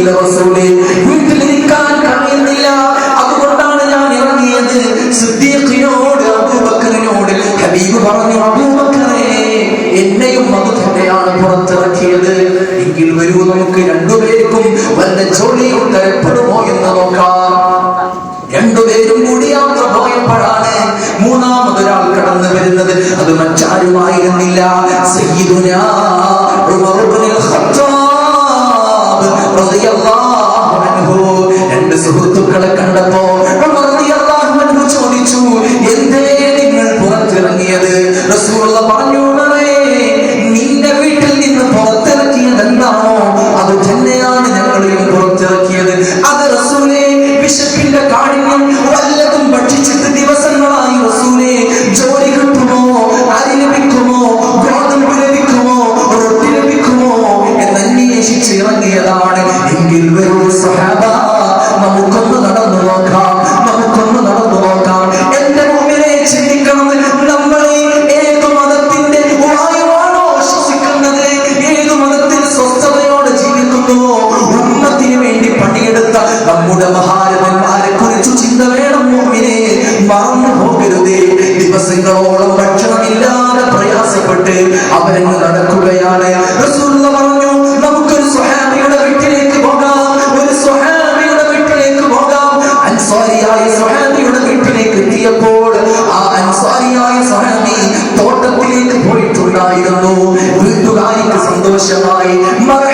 കഴിയുന്നില്ല റസൂലേ. വീട്ടിലിരിക്കാൻ കഴിയുന്നില്ല. അതുകൊണ്ടാണ് ഞാൻ ഇറങ്ങിയത്. സിദ്ദീഖിനോട് അബൂബക്കറിനോട് ഹബീബ് പറഞ്ഞു അബൂബക്കറേ എന്നെയും അത് തന്നെയാണ് പുറത്തിറക്കിയത്. എങ്കിൽ രണ്ടുപേർക്കും വല്ല ജോലിയും തരപ്പെടുമോ എന്ന് നോക്കാം. രണ്ടുപേരും കൂടി യാത്ര പോയപ്പോഴാണ് മൂന്നാമതൊരാൾ കടന്നു വരുന്നത്. അത് മറ്റാരുമായിരുന്നില്ല. സയ്യിദുനാ ഉമർ ഇബ്നുൽ ഖത്താബ്. രണ്ട് സുഹൃത്തുക്കളെ കണ്ടപ്പോ ചോദിച്ചു എന്തേ നിങ്ങൾ പുറത്തിറങ്ങിയത്? റസൂലുള്ള നമ്മുടെ മഹാരഥന്മാരെ കുറിച്ച് ചിന്ത വേണം മോമിനെ മറന്നു പോകരുതേ. ദിവസങ്ങളോളം ഭക്ഷണമില്ലാതെ പ്രയാസപ്പെട്ട് അവരങ്ങ് നടക്കുകയാണ്. പറഞ്ഞു നമുക്കൊരു സ്വഹാബിയുടെ വീട്ടിലേക്ക് പോകാം. ഒരു സ്വഹാബിയുടെ വീട്ടിലേക്ക് പോകാം. അൻസാരിയായ സ്വഹാബിയുടെ വീട്ടിലേക്ക് എത്തിയപ്പോൾ ആ അൻസാരിയായ സ്വഹാബി തോട്ടത്തിലേക്ക് പോയിട്ടുണ്ടായിരുന്നു. വീട്ടുകാരിക്ക് സന്തോഷമായി മകൾ